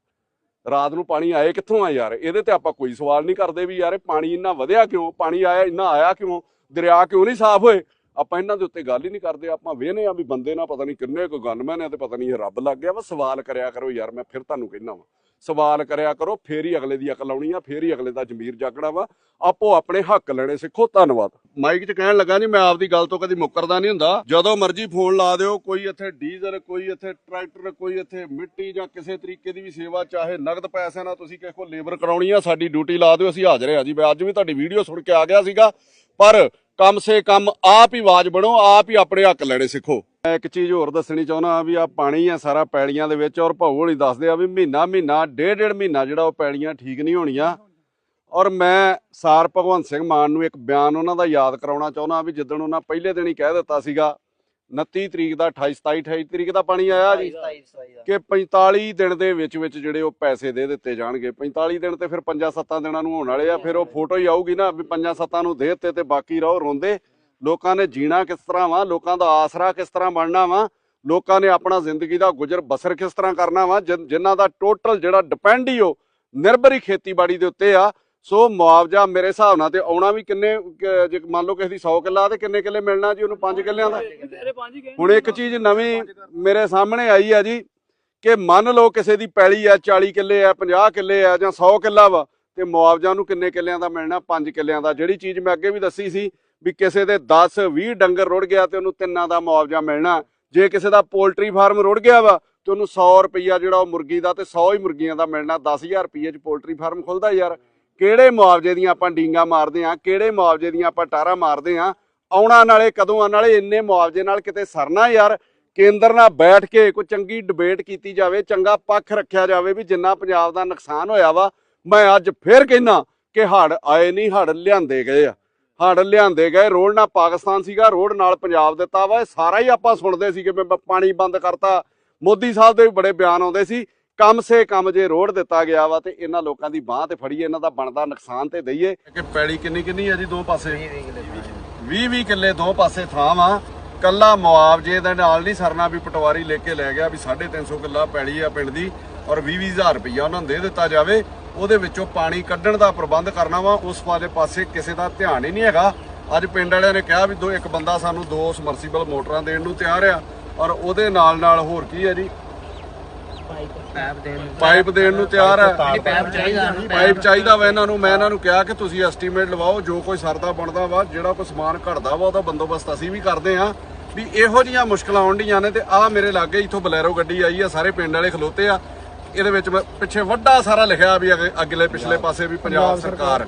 ਰਾਤ ਨੂੰ ਪਾਣੀ ਆਏ ਕਿੱਥੋਂ ਆ ਯਾਰ? ਇਹਦੇ ਤੇ ਆਪਾਂ ਕੋਈ ਸਵਾਲ ਨਹੀਂ ਕਰਦੇ ਵੀ ਯਾਰ ਪਾਣੀ ਇੰਨਾ ਵਧਿਆ ਕਿਉਂ? ਪਾਣੀ ਆਇਆ, ਇੰਨਾ ਆਇਆ ਕਿਉਂ? ਦਰਿਆ ਕਿਉਂ ਨਹੀਂ ਸਾਫ਼ ਹੋਏ? ਆਪਾਂ ਇਹਨਾਂ ਦੇ ਉੱਤੇ ਗੱਲ ਹੀ ਨਹੀਂ ਕਰਦੇ, ਆਪਾਂ ਵੇਹਨੇ ਆ ਵੀ ਬੰਦੇ ਨਾਲ ਪਤਾ ਨਹੀਂ ਕਿੰਨੇ ਕੁ ਗਨਮੈਨ ਆ ਤੇ ਪਤਾ ਨਹੀਂ ਇਹ ਰੱਬ ਲੱਗ ਗਿਆ ਵਾ। ਸਵਾਲ ਕਰਿਆ ਕਰੋ ਯਾਰ, ਮੈਂ ਫਿਰ ਤੁਹਾਨੂੰ ਕਹਿੰਦਾ ਵਾ। ਸਵਾਲ ਕਰਿਆ ਕਰੋ, ਫੇਰ ਹੀ ਅਗਲੇ ਦੀ ਅਕਲ ਆਉਣੀ ਆ, ਫੇਰ ਹੀ ਅਗਲੇ ਦਾ ਜ਼ਮੀਰ ਜਾਗਣਾ ਵਾ। ਆਪੋ ਆਪਣੇ ਹੱਕ ਲੈਣੇ ਸਿੱਖੋ, ਧੰਨਵਾਦ। ਮਾਈਕ 'ਚ ਕਹਿਣ ਲੱਗਾ ਜੀ ਮੈਂ ਆਪਦੀ ਗੱਲ ਤੋਂ ਕਦੀ ਮੁੱਕਰਦਾ ਨਹੀਂ ਹੁੰਦਾ। ਜਦੋਂ ਮਰਜ਼ੀ ਫੋਨ ਲਾ ਦਿਓ, ਕੋਈ ਇੱਥੇ ਡੀਜ਼ਲ, ਕੋਈ ਇੱਥੇ ਟਰੈਕਟਰ, ਕੋਈ ਇੱਥੇ ਮਿੱਟੀ ਜਾਂ ਕਿਸੇ ਤਰੀਕੇ ਦੀ ਵੀ ਸੇਵਾ, ਚਾਹੇ ਨਗਦ ਪੈਸਿਆਂ ਨਾਲ ਤੁਸੀਂ ਕਿਸੇ ਕੋਲ ਲੇਬਰ ਕਰਾਉਣੀ ਆ, ਸਾਡੀ ਡਿਊਟੀ ਲਾ ਦਿਓ, ਅਸੀਂ ਹਾਜ਼ਰ ਹਾਂ ਜੀ। ਮੈਂ ਅੱਜ ਵੀ ਤੁਹਾਡੀ ਵੀਡੀਓ ਸੁਣ ਕੇ ਆ ਗਿਆ ਸੀਗਾ, ਪਰ ਕਮ ਸੇ ਕਮ ਆਪ ਹੀ ਆਵਾਜ਼ ਬਣੋ, ਆਪ ਹੀ ਆਪਣੇ ਹੱਕ ਲੈਣੇ ਸਿੱਖੋ। ਮੈਂ ਇੱਕ ਚੀਜ਼ ਹੋਰ ਦੱਸਣੀ ਚਾਹੁੰਦਾ ਵੀ ਆ ਪਾਣੀ ਆ ਸਾਰਾ ਪੈਲੀਆਂ ਦੇ ਵਿੱਚ ਔਰ ਭੌਗੋਲ ਹੀ ਦੱਸਦੇ ਆ ਵੀ ਮਹੀਨਾ ਮਹੀਨਾ ਡੇਢ ਡੇਢ ਮਹੀਨਾ ਜਿਹੜਾ ਉਹ ਪੈਲੀਆਂ ਠੀਕ ਨਹੀਂ ਹੋਣੀਆਂ। ਔਰ ਮੈਂ ਸਾਰ ਭਗਵੰਤ ਸਿੰਘ ਮਾਨ ਨੂੰ ਇੱਕ ਬਿਆਨ ਉਹਨਾਂ ਦਾ ਯਾਦ ਕਰਾਉਣਾ ਚਾਹੁੰਦਾ ਵੀ ਜਿੱਦਣ ਉਹਨਾਂ ਪਹਿਲੇ ਦਿਨ ਹੀ ਕਹਿ ਦਿੱਤਾ ਸੀਗਾ 29 ਤਰੀਕ ਦਾ 28 27 28 ਤਰੀਕ ਦਾ ਪਾਣੀ ਆਇਆ ਜੀ। ਕਿ 45 ਦਿਨ ਦੇ ਵਿੱਚ ਵਿੱਚ ਜਿਹੜੇ ਉਹ ਪੈਸੇ ਦੇ ਦਿੱਤੇ ਜਾਣਗੇ। 45 ਦਿਨ ਤੇ ਫਿਰ 5-7 ਦਿਨਾਂ ਨੂੰ ਹੋਣ ਵਾਲੇ ਆ। ਫਿਰ ਉਹ ਫੋਟੋ ਹੀ ਆਊਗੀ ਨਾ ਵੀ 5-7 ਨੂੰ ਦੇ ਦਿੱਤੇ ਤੇ ਬਾਕੀ ਰਹੋ ਰੋਂਦੇ। ਲੋਕਾਂ ਨੇ ਜੀਣਾ ਕਿਸ ਤਰ੍ਹਾਂ ਵਾ? ਲੋਕਾਂ ਦਾ ਆਸਰਾ ਕਿਸ ਤਰ੍ਹਾਂ ਬਣਨਾ ਵਾ? ਲੋਕਾਂ ਨੇ ਆਪਣਾ ਜ਼ਿੰਦਗੀ ਦਾ ਗੁਜ਼ਰ ਬਸਰ ਕਿਸ ਤਰ੍ਹਾਂ ਕਰਨਾ ਵਾ? ਜਿਨ- ਜਿਨ੍ਹਾਂ ਦਾ ਟੋਟਲ ਜਿਹੜਾ ਡਿਪੈਂਡ ਹੀ ਉਹ ਨਿਰਭਰ ਖੇਤੀਬਾੜੀ ਦੇ ਉੱਤੇ ਆ। ਸੋ ਮੁਆਵਜ਼ਾ ਮੇਰੇ ਹਿਸਾਬ ਨਾਲ ਤੇ ਆਉਣਾ ਵੀ ਕਿੰਨੇ ਕ- ਜੇ ਮੰਨ ਲਓ ਕਿਸੇ ਦੀ 100 ਕਿੱਲਾ ਤੇ ਕਿੰਨੇ ਕਿੱਲੇ ਮਿਲਣਾ ਜੀ ਉਹਨੂੰ 5 ਕਿੱਲਿਆਂ ਦਾ? ਹੁਣ ਇੱਕ ਚੀਜ਼ ਨਵੀਂ ਮੇਰੇ ਸਾਹਮਣੇ ਆਈ ਆ ਜੀ ਕਿ ਮੰਨ ਲਓ ਕਿਸੇ ਦੀ ਪੈਲੀ ਆ 40 ਕਿੱਲੇ ਆ 50 ਕਿੱਲੇ ਆ ਜਾਂ 100 ਕਿੱਲਾ ਵਾ ਤੇ ਮੁਆਵਜ਼ਾ ਉਹਨੂੰ ਕਿੰਨੇ ਕਿੱਲਿਆਂ ਦਾ ਮਿਲਣਾ? 5 ਕਿੱਲਿਆਂ ਦਾ। ਜਿਹੜੀ ਚੀਜ਼ ਮੈਂ ਅੱਗੇ ਵੀ ਦੱਸੀ ਸੀ ਵੀ ਕਿਸੇ ਦੇ 10 20 ਡੰਗਰ ਰੁੜ ਗਿਆ ਤੇ ਉਹਨੂੰ ਤਿੰਨਾਂ ਦਾ ਮੁਆਵਜ਼ਾ ਮਿਲਣਾ। ਜੇ ਕਿਸੇ ਦਾ ਪੋਲਟਰੀ ਫਾਰਮ ਰੁੜ ਗਿਆ ਵਾ ਤੇ ਉਹਨੂੰ 100 ਰੁਪਈਆ ਜਿਹੜਾ ਉਹ ਮੁਰਗੀ ਦਾ ਤੇ 100 ਹੀ ਮੁਰਗੀਆਂ ਦਾ ਮਿਲਣਾ। 10000 ਰੁਪਈਏ 'ਚ ਪੋਲਟਰੀ ਫਾਰਮ ਖੁੱਲਦਾ ਯਾਰ। ਕਿਹੜੇ ਮੁਆਵਜ਼ੇ ਦੀਆਂ ਆਪਾਂ ਡੀਂਗਾ ਮਾਰਦੇ ਆ ਕਿਹੜੇ ਮੁਆਵਜ਼ੇ ਦੀਆਂ ਆਪਾਂ ਟਾਰਾ ਮਾਰਦੇ ਆ ਆਉਣਾ ਨਾਲੇ, ਕਦੋਂ ਆ ਨਾਲੇ ਇੰਨੇ ਮੁਆਵਜ਼ੇ ਨਾਲ ਕਿਤੇ ਸਰਨਾ ਯਾਰ। ਕੇਂਦਰ ਨਾਲ ਬੈਠ ਕੇ ਕੋਈ ਚੰਗੀ ਡਿਬੇਟ ਕੀਤੀ ਜਾਵੇ, ਚੰਗਾ ਪੱਖ ਰੱਖਿਆ ਜਾਵੇ ਵੀ ਜਿੰਨਾ ਪੰਜਾਬ ਦਾ ਨੁਕਸਾਨ ਹੋਇਆ ਵਾ, ਮੈਂ ਅੱਜ ਫੇਰ ਕਹਿਣਾ ਕਿ ਹੜ ਆਏ ਨਹੀਂ ਹੜ ਲਿਆਂਦੇ ਗਏ ਆ। ਹੜ ਲਿਆਂਦੇ ਗਏ, ਰੋਡ ਨਾਲ ਪਾਕਿਸਤਾਨ ਸੀਗਾ, ਰੋਡ ਨਾਲ ਪੰਜਾਬ ਦਿੱਤਾ ਵਾ, ਇਹ ਸਾਰਾ ਹੀ ਆਪਾਂ ਸੁਣਦੇ ਸੀ ਕਿ ਮੈਂ ਪਾਣੀ ਬੰਦ ਕਰਤਾ। ਮੋਦੀ ਸਾਹਿਬ ਦੇ ਵੀ ਬੜੇ ਬਿਆਨ ਆਉਂਦੇ ਸੀ ਕਮ ਸੇ ਕਮ ਜੇ ਰੋਡ ਦਿੱਤਾ ਗਿਆ ਵਾ ਤੇ ਇਹਨਾਂ ਲੋਕਾਂ ਦੀ ਬਾਹ ਤੇ ਫੜੀਏ ਇਹਨਾਂ ਦਾ ਬਣਦਾ ਨੁਕਸਾਨ ਤੇ ਦਈਏ। ਕਿ ਪੈਲੀ ਕਿੰਨੀ ਕਿੰਨੀ ਆ ਜੀ ਦੋ ਪਾਸੇ? 20 20 ਕਿੱਲੇ ਦੋ ਪਾਸੇ ਥਾਂ ਵਾ। ਕੱਲਾ ਮੁਆਵਜ਼ੇ ਦੇ ਨਾਲ ਨਹੀਂ ਸਰਨਾ ਵੀ ਪਟਵਾਰੀ ਲੈ ਕੇ ਲੈ ਗਿਆ ਵੀ 350 ਕਿੱਲਾ ਪੈਲੀ ਆ ਪਿੰਡ ਦੀ ਔਰ 20 20000 ਰੁਪਈਆ ਉਹਨਾਂ ਨੂੰ ਦੇ ਦਿੱਤਾ ਜਾਵੇ। ਉਹਦੇ ਵਿੱਚੋਂ ਪਾਣੀ ਕੱਢਣ ਦਾ ਪ੍ਰਬੰਧ ਕਰਨਾ ਵਾ ਉਸ ਵਾਲੇ ਪਾਸੇ ਕਿਸੇ ਦਾ ਧਿਆਨ ਹੀ ਨਹੀਂ ਹੈਗਾ। ਅੱਜ ਪਿੰਡ ਵਾਲਿਆਂ ਨੇ ਕਿਹਾ ਵੀ ਦੋ ਇੱਕ ਬੰਦਾ ਸਾਨੂੰ ਦੋ ਸਮਰਸੀਬਲ ਮੋਟਰਾਂ ਦੇਣ ਨੂੰ ਤਿਆਰ ਆ ਔਰ ਉਹਦੇ ਨਾਲ ਨਾਲ ਹੋਰ ਕੀ ਹੈ ਜੀ? ਪਾਈਪ ਦੇਣ ਨੂੰ ਤਿਆਰ ਹੈ ਪੈਪ ਚਾਹੀਦਾ ਪਾਈਪ ਚਾਹੀਦਾ ਵਾ ਇਹਨਾਂ ਨੂੰ। ਮੈਂ ਇਹਨਾਂ ਨੂੰ ਕਿਹਾ ਕਿ ਤੁਸੀਂ ਐਸਟੀਮੇਟ ਲਵਾਓ ਜੋ ਕੋਈ ਸਰਦਾ ਬਣਦਾ ਵਾ ਜਿਹੜਾ ਕੋਈ ਸਮਾਨ ਘਟਦਾ ਵਾ ਉਹਦਾ ਬੰਦੋਬਸਤ ਅਸੀਂ ਵੀ ਕਰਦੇ ਆ ਵੀ ਇਹੋ ਜੀਆਂ ਮੁਸ਼ਕਲਾਂ ਆਉਂਦੀਆਂ ਨੇ ਤੇ ਆ ਮੇਰੇ ਲਾਗੇ ਇੱਥੋਂ ਬਲੈਰੋ ਗੱਡੀ ਆਈ ਆ ਸਾਰੇ ਪਿੰਡ ਵਾਲੇ ਖਲੋਤੇ ਆ। ਇਹਦੇ ਵਿੱਚ ਮੈਂ- ਪਿੱਛੇ ਵੱਡਾ ਸਾਰਾ ਲਿਖਿਆ ਵੀ ਅਗੇ- ਅਗਲੇ ਪਿਛਲੇ ਪਾਸੇ ਵੀ ਪੰਜਾਬ ਸਰਕਾਰ।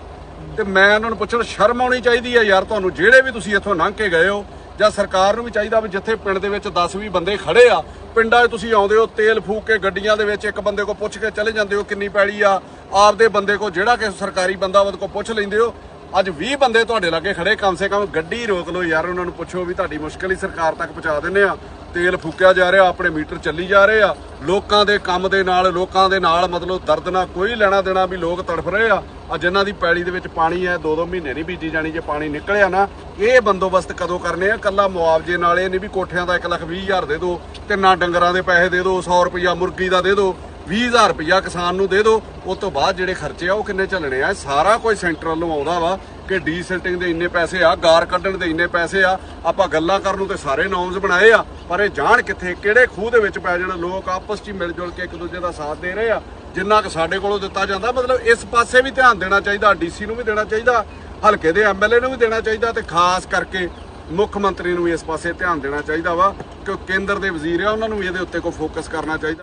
ਤੇ ਮੈਂ ਉਹਨਾਂ ਨੂੰ ਪੁੱਛਣ ਸ਼ਰਮ ਆਉਣੀ ਚਾਹੀਦੀ ਆ ਯਾਰ ਤੁਹਾਨੂੰ ਜਿਹੜੇ ਵੀ ਤੁਸੀਂ ਇੱਥੋਂ ਲੰਘ ਕੇ ਗਏ ਹੋ ਜਾਂ ਸਰਕਾਰ ਨੂੰ ਵੀ ਚਾਹੀਦਾ ਵੀ ਜਿੱਥੇ ਪਿੰਡ ਦੇ ਵਿੱਚ 10 20 ਬੰਦੇ ਖੜੇ ਆ, ਪਿੰਡਾਂ 'ਚ ਤੁਸੀਂ ਆਉਂਦੇ ਹੋ, ਤੇਲ ਫੂਕ ਕੇ ਗੱਡੀਆਂ ਦੇ ਵਿੱਚ ਇੱਕ ਬੰਦੇ ਕੋ ਪੁੱਛ ਕੇ ਚਲੇ ਜਾਂਦੇ ਹੋ ਕਿੰਨੀ ਪੈੜੀ ਆ, ਆਪਦੇ ਬੰਦੇ ਕੋ ਜਿਹੜਾ ਕਿ ਸਰਕਾਰੀ ਬੰਦਾ ਉਹਦੇ ਕੋ ਪੁੱਛ ਲੈਂਦੇ ਹੋ ਅੱਜ 20 ਬੰਦੇ ਤੁਹਾਡੇ ਲਾਗੇ ਖੜੇ, ਕਮ ਸੇ ਕਮ ਗੱਡੀ ਰੋਕ ਲਓ ਯਾਰ, ਉਹਨਾਂ ਨੂੰ ਪੁੱਛੋ ਵੀ ਤੁਹਾਡੀ ਮੁਸ਼ਕਲ ਹੀ ਸਰਕਾਰ ਤੱਕ ਪਹੁੰਚਾ ਦਿੰਦੇ ਆ। ਤੇਲ ਫੂਕਿਆ ਜਾ ਰਿਹਾ, ਆਪਣੇ ਮੀਟਰ ਚੱਲੀ ਜਾ ਰਹੇ ਆ। ਲੋਕਾਂ ਦੇ ਕੰਮ ਦੇ ਨਾਲ, ਲੋਕਾਂ ਦੇ ਨਾਲ ਮਤਲਬ ਦਰਦ ਨਾਲ ਕੋਈ ਲੈਣਾ ਦੇਣਾ ਵੀ ਲੋਕ ਤੜਫ ਰਹੇ ਆ। ਆ ਜਿਨ੍ਹਾਂ ਦੀ ਪੈਲੀ ਦੇ ਵਿੱਚ ਪਾਣੀ ਹੈ ਦੋ ਦੋ ਮਹੀਨੇ ਨਹੀਂ ਬੀਜੀ ਜਾਣੀ, ਜੇ ਪਾਣੀ ਨਿਕਲਿਆ ਨਾ, ਇਹ ਬੰਦੋਬਸਤ ਕਦੋਂ ਕਰਨੇ ਆ? ਕੱਲਾ ਮੁਆਵਜ਼ੇ ਨਾਲ ਇਹ ਨਹੀਂ ਵੀ ਕੋਠਿਆਂ ਦਾ 1 ਲੱਖ 20 ਹਜ਼ਾਰ ਦੇ ਦਿਓ ਤਿੰਨਾਂ ਡੰਗਰਾਂ ਦੇ ਪੈਸੇ ਦੇ ਦਿਓ 100 ਰੁਪਈਆ ਮੁਰਗੀ ਦਾ ਦੇ ਦਿਓ 20000 ਰੁਪਈਆ ਕਿਸਾਨ ਨੂੰ ਦੇ ਦਿਓ। ਉਸ ਤੋਂ ਬਾਅਦ ਜਿਹੜੇ ਖਰਚੇ ਆ, ਉਹ ਕਿੰਨੇ ਚੱਲਣੇ ਆ? ਇਹ ਸਾਰਾ ਕੁਝ ਸੈਂਟਰ ਵੱਲੋਂ ਆਉਂਦਾ ਵਾ ਕਿ ਡੀਸੈਲਟਿੰਗ ਦੇ ਇੰਨੇ ਪੈਸੇ ਆ, ਗਾਰ ਕੱਢਣ ਦੇ ਇੰਨੇ ਪੈਸੇ ਆ। ਆਪਾਂ ਗੱਲਾਂ ਕਰਨ ਨੂੰ ਤੇ ਸਾਰੇ ਨੌਮਸ ਬਣਾਏ ਆ, ਪਰ ਇਹ ਜਾਣ ਕਿੱਥੇ, ਕਿਹੜੇ ਖੂਹ ਦੇ ਵਿੱਚ ਪੈ ਜਾਣ। ਲੋਕ ਆਪਸ 'ਚ ਹੀ ਮਿਲ ਜੁਲ ਕੇ ਇੱਕ ਦੂਜੇ ਦਾ ਸਾਥ ਦੇ ਰਹੇ ਆ। ਜਿੰਨਾ ਕਿ ਸਾਡੇ ਕੋਲੋਂ ਦਿੱਤਾ ਜਾਂਦਾ, ਮਤਲਬ ਇਸ ਪਾਸੇ ਵੀ ਧਿਆਨ ਦੇਣਾ ਚਾਹੀਦਾ, ਡੀਸੀ ਨੂੰ ਵੀ ਦੇਣਾ ਚਾਹੀਦਾ, ਹਲਕੇ ਦੇ ਐਮਐਲਏ ਨੂੰ ਵੀ ਦੇਣਾ ਚਾਹੀਦਾ ਤੇ ਖਾਸ ਕਰਕੇ ਮੁੱਖ ਮੰਤਰੀ ਨੂੰ ਵੀ ਇਸ ਪਾਸੇ ਧਿਆਨ ਦੇਣਾ ਚਾਹੀਦਾ ਵਾ ਕਿ ਕੇਂਦਰ ਦੇ ਵਜ਼ੀਰ ਆ, ਉਹਨਾਂ ਨੂੰ ਵੀ ਇਹਦੇ ਉੱਤੇ ਕੋਈ ਫੋਕਸ ਕਰਨਾ ਚਾਹੀਦਾ।